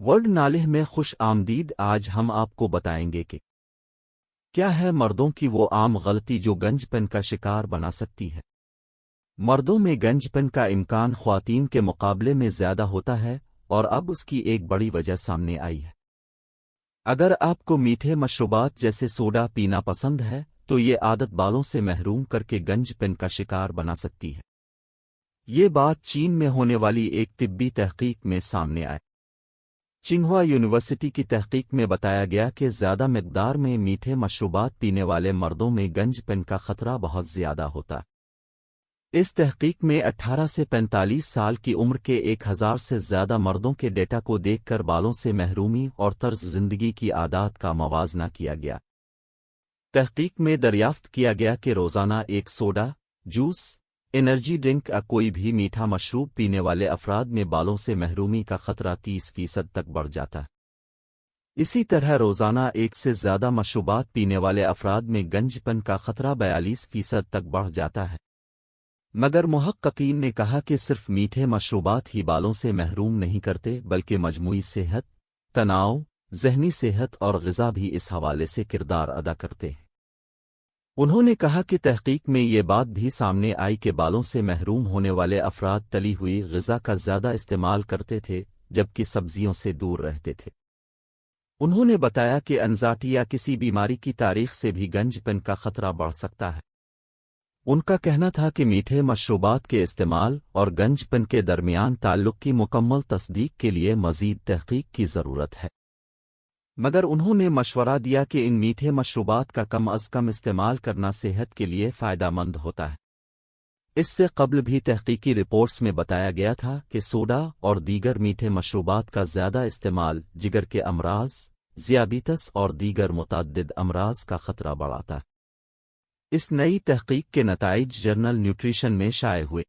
World नालिह में खुश आमदीद आज हम आपको बताएँगे कि क्या है मर्दों की वो आम गलती जो गंजपन का शिकार बना सकती है। मर्दों में गंजपन का इम्कान ख्वातीन के मुकाबले में ज़्यादा होता है और अब उसकी एक बड़ी वजह सामने आई है। अगर आपको मीठे मशरूबात जैसे सोडा पीना पसंद है तो ये आदत बालों से महरूम करके गंजपन का शिकार बना सकती है। ये बात चीन में होने वाली एक तिब्बी तहकीक में सामने आए। चिंगहुआ यूनिवर्सिटी की तहकीक में बताया गया कि ज़्यादा मकदार में मीठे मशरूबात पीने वाले मर्दों में गंजपन का खतरा बहुत ज़्यादा होता। इस तहकीक में 18 से 45 साल की उम्र के एक हज़ार से ज़्यादा मर्दों के डेटा को देखकर बालों से महरूमी और तर्ज ज़िंदगी की आदात का मवाजना किया गया। तहकीक में दरियाफ्त किया गया कि रोज़ाना एक सोडा, जूस एनर्जी ड्रिंक का कोई भी मीठा मशरूब पीने वाले अफराद में बालों से महरूमी का खतरा तीस फ़ीसद तक बढ़ जाता है। इसी तरह रोज़ाना एक से ज़्यादा मशरूबात पीने वाले अफराद में गंजपन का खतरा बयालीस फ़ीसद तक बढ़ जाता है। मगर मुहक्कीन ने कहा कि सिर्फ़ मीठे मशरूबात ही बालों से महरूम नहीं करते, बल्कि मजमूई सेहत, तनाव, जहनी सेहत और गज़ा भी इस हवाले से किरदार अदा करते हैं। उन्होंने कहा कि तहकीक में ये बात भी सामने आई कि बालों से महरूम होने वाले अफराद तली हुई गज़ा का ज़्यादा इस्तेमाल करते थे, जबकि सब्जियों से दूर रहते थे। उन्होंने बताया कि अनजाटी या किसी बीमारी की तारीख से भी गंजपन का खतरा बढ़ सकता है। उनका कहना था कि मीठे मशरूबात के इस्तेमाल और गंजपन के दरमियान ताल्लुक की मुकम्मल तस्दीक के लिए मजीद तहकीक की ज़रूरत है। मगर उन्होंने मशवरा दिया कि इन मीठे मशरूबात का कम अज कम इस्तेमाल करना सेहत के लिए फ़ायदामंद होता है। इससे कबल भी तहकीकी रिपोर्ट्स में बताया गया था कि सोडा और दीगर मीठे मशरूबात का ज़्यादा इस्तेमाल जिगर के अमराज, जियाबीतस और दीगर मुतद अमराज का खतरा बढ़ाता है। इस नई तहकीक के नतज जर्नल न्यूट्रिशन में शाये हुए।